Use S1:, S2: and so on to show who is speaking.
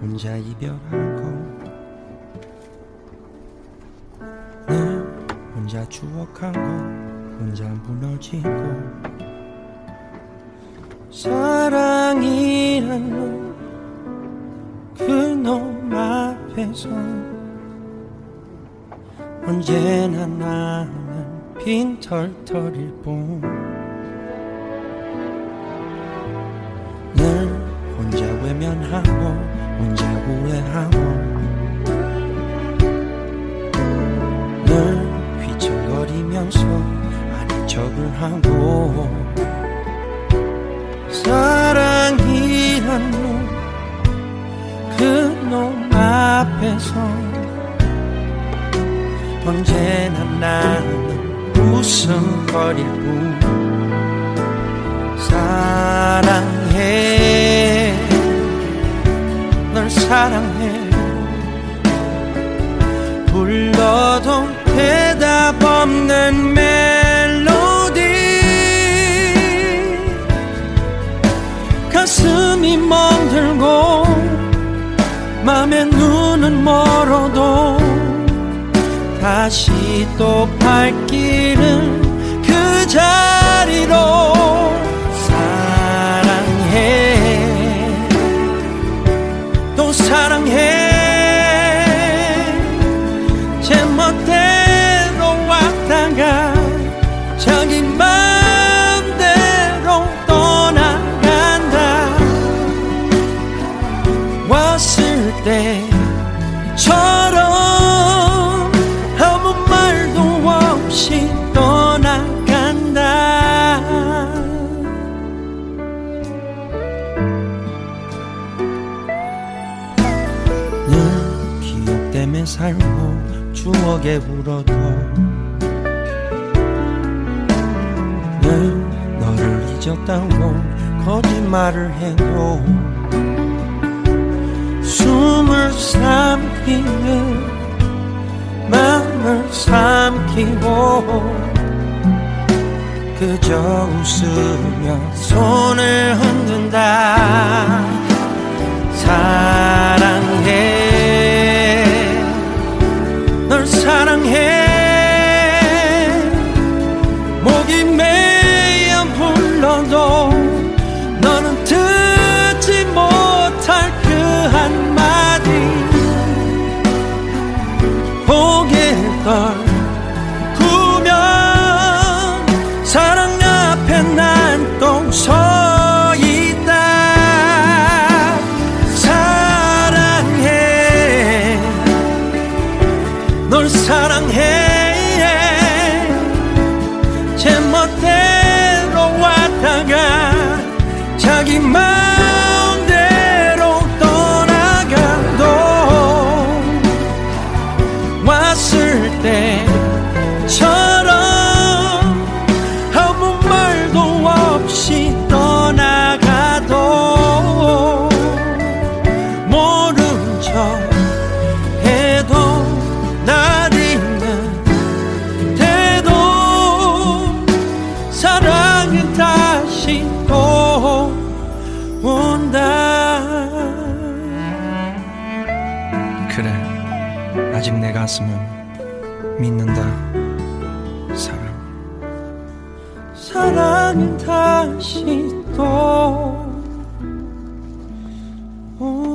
S1: 혼자 이별하고 늘 혼자 추억하고 혼자 무너지고. 사랑이란 놈 그놈 앞에서 언제나 나는 빈털터릴 뿐. 늘 혼자 외면하고 혼자 후회하고 늘 휘청거리면서 아닌 척을 하고 사랑이란 놈 그놈 앞에서 언제나 나는 웃음거릴 뿐. 사랑 사랑해. 불러도 대답 없는 멜로디. 가슴이 멍들고 맘에 눈은 멀어도 다시 또 발길은 그 자리로 왔을 때처럼 아무 말도 없이 떠나간다. 늘 기억 때문에 살고 추억에 울어도 늘 너를 잊었다고 거짓말을 해도 숨을 삼키는 마음을 삼키고 그저 웃으며 손을 흔든다. 사랑 고개를 떨구면 사랑 앞에 난 또 서 있다. 사랑해. 널 사랑해 제멋대로 왔다가 자기 마 아직 내 가슴은 믿는다. 사랑. 사랑은 다시 또. 오.